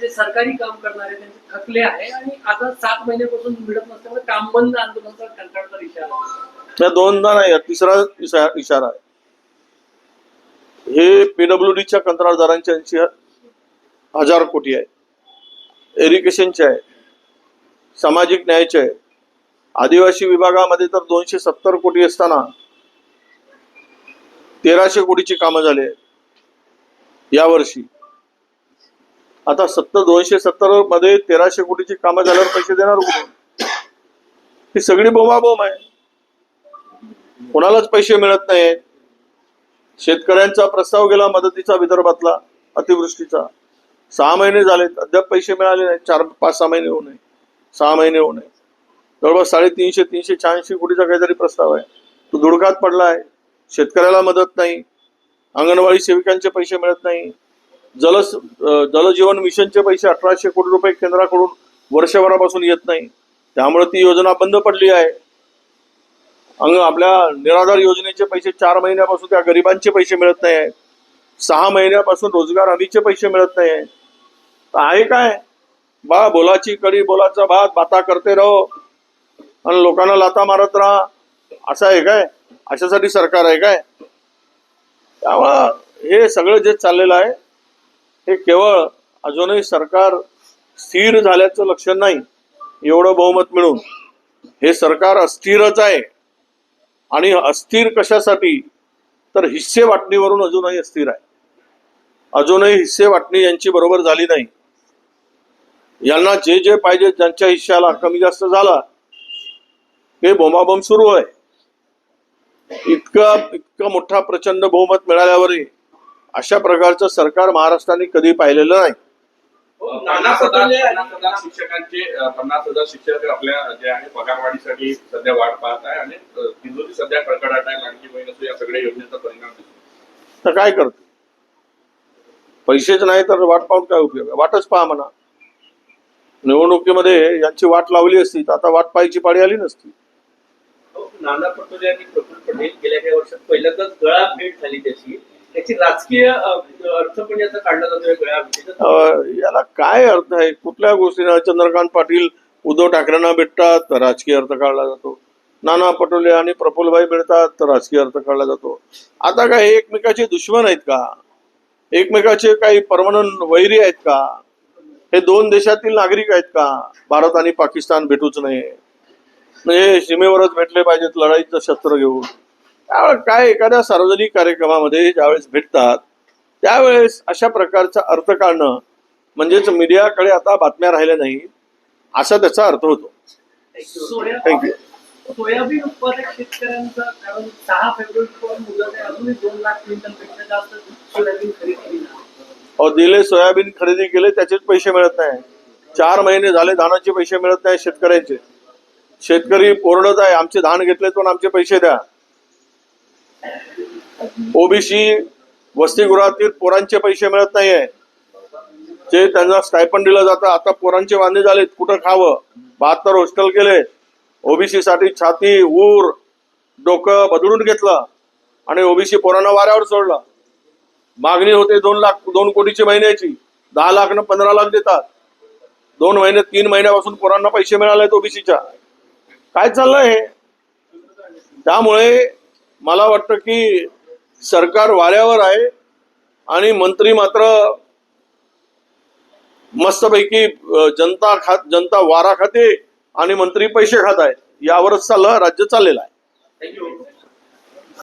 जे सरकारी काम करणारे त्यांचे थकले आहे आणि आता सात महिन्यापासून मिळत नसल्यामुळे काम बंद आंदोलनाचा कंटाळचा इशारा त्या दोनदा नाही तिसरा इशारा आहे. हे पीडब्ल्यू डीच्या कंत्राटदारांचे ऐंशी हजार कोटी आहे. एरिगेशनचे आहे. सामाजिक न्यायाचे आहे. आदिवासी विभागामध्ये तर दोनशे सत्तर कोटी असताना तेराशे कोटीची कामं झाली आहेत. यावर्षी आता सत्तर दोनशे सत्तरमध्ये तेराशे कोटीची कामं झाल्यावर पैसे देणार कुठून ही सगळी बोमाबोम आहे. कोणालाच पैसे मिळत नाहीत. शेतकऱ्यांचा प्रस्ताव गेला मदतीचा विदर्भातला अतिवृष्टीचा. सहा महिने झालेत अद्याप पैसे मिळाले नाहीत. चार पाच सहा महिने होऊ नये. सहा महिने होऊ नये. जवळपास साडेतीनशे तीनशे शहाऐंशी कोटीचा काहीतरी प्रस्ताव आहे. तो धुडकात पडला आहे. शेतकऱ्याला मदत नाही. अंगणवाडी सेविकांचे पैसे मिळत नाही. जल जलजीवन मिशनचे पैसे अठराशे कोटी रुपये केंद्राकडून वर्षभरापासून येत नाही. त्यामुळे ती योजना बंद पडली आहे. अंग आपल्या निराधार योजनेचे पैसे चार महिन्यापासून त्या गरिबांचे पैसे मिळत नाही आहेत. सहा महिन्यापासून रोजगार हमीचे पैसे मिळत नाही तर आहे काय? बा बोलाची कडी बोलाचा भात बाता करते राहो. आणि लोकांना लाता मारत राहा. असं आहे काय? अशासाठी सरकार आहे काय? त्यामुळं हे सगळं जे चाललेलं आहे हे केवळ अजूनही सरकार स्थिर झाल्याचं लक्षण नाही एवढं बहुमत मिळून. हे सरकार अस्थिरच आहे. आणि अस्थिर कशासाठी? तर हिस्से वाटणीवरून अजूनही अस्थिर आहे. अजूनही हिस्से वाटणी यांची बरोबर झाली नाही. यांना जे जे पाहिजे ज्यांच्या हिश्श्याला कमी जास्त झाला. हे बोमाबोम सुरू आहे. इतकं इतकं मोठा प्रचंड बहुमत मिळाल्यावरही अशा प्रकारचं सरकार महाराष्ट्राने कधी पाहिलेलं नाही. पन्नास हजार पन्नास हजार शिक्षकांचे पन्नास हजार शिक्षक आपल्या जे आहे पगारवाढीसाठी सध्या वाट पाहत आहे आणि तिजोरी सध्या कडकडाट आहे लाडकी बहीण असो या सगळ्या योजनेचा परिणाम दिसतो तर काय करते? पैसेच नाही तर वाट पाहून काय उपयोग आहे? वाटच पहा म्हणा. निवडणुकीमध्ये यांची वाट लावली असती तर आता वाट पाहायची पाळी आली नसती. हो, नाना पटोले आणि प्रफुल्ल पटेल गेल्या काही वर्षात पहिल्यांदाच गळा भेट झाली त्याची. याला काय अर्थ आहे? कुठल्या गोष्टीला चंद्रकांत पाटील उद्धव ठाकरेंना भेटतात तर राजकीय अर्थ काढला जातो. नाना पटोले आणि प्रफुल्लभाई मिळतात तर राजकीय अर्थ काढला जातो. आता काय हे एकमेकाचे दुश्मन आहेत का? एकमेकाचे काही परमनंट वैरी आहेत का? हे दोन देशातील नागरिक आहेत का? भारत आणि पाकिस्तान भेटूच नये. म्हणजे सीमेवरच भेटले पाहिजेत लढाईचं शस्त्र घेऊन. त्यावेळेस काय एखाद्या सार्वजनिक कार्यक्रमामध्ये ज्यावेळेस भेटतात त्यावेळेस अशा प्रकारचा अर्थ काढणं म्हणजेच मीडियाकडे आता बातम्या राहिल्या नाही असा त्याचा अर्थ होतो. थँक्यू सोयाबीन उत्पादक शेतकऱ्यांचा कारण सहा फेब्रुवारी पर्यंत मुदत आहे. अजूनही दोन लाख क्विंटलपेक्षा जास्त सोयाबीन खरेदी केली नाही. अहो दिले सोयाबीन खरेदी केले त्याचेच पैसे मिळत नाही. चार महिने झाले धानाचे पैसे मिळत नाही शेतकऱ्यांचे. शेतकरी ओरडत आहे आमचे धान घेतले पण आमचे पैसे द्या. ओबीसी वसतिगृहातील पोरांचे पैसे मिळत नाहीये. ते त्यांना स्टायपन दिलं जातं आता पोरांचे वांदे झालेत. कुठं खावं? बहात्तर हॉस्टेल केले. ओबीसी साठी छाती ऊर डोकं बदलून घेतलं आणि ओबीसी पोरांना वाऱ्यावर सोडलं. मागणी होते दोन लाख दोन कोटीची महिन्याची. दहा लाख न पंधरा लाख देतात. दोन महिने तीन महिन्यापासून पोरांना पैसे मिळाले ओबीसीच्या. काय चाललंय हे? त्यामुळे मला वाटतं की सरकार वाऱ्यावर आहे आणि मंत्री मात्र मस्तपैकी जनता खात जनता वारा खाते आणि मंत्री पैसे खात आहेत. यावरच चाललं राज्य चाललेलं आहे. थँक्यू